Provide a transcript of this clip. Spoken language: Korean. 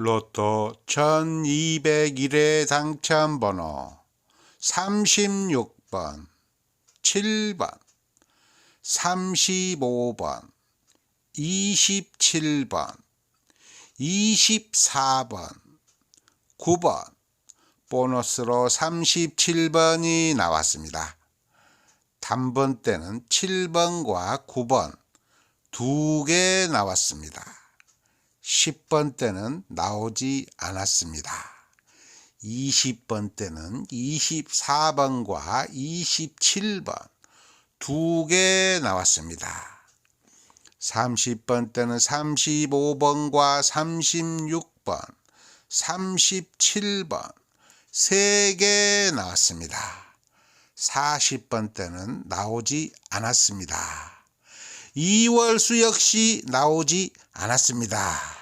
로또 1201회 당첨번호 36번, 7번, 35번, 27번, 24번, 9번, 보너스로 37번이 나왔습니다. 단번 때는 7번과 9번 두 개 나왔습니다. 10번 때는 나오지 않았습니다. 20번 때는 24번과 27번 두 개 나왔습니다. 30번 때는 35번과 36번, 37번 세 개 나왔습니다. 40번 때는 나오지 않았습니다. 이월수 역시 나오지 않았습니다.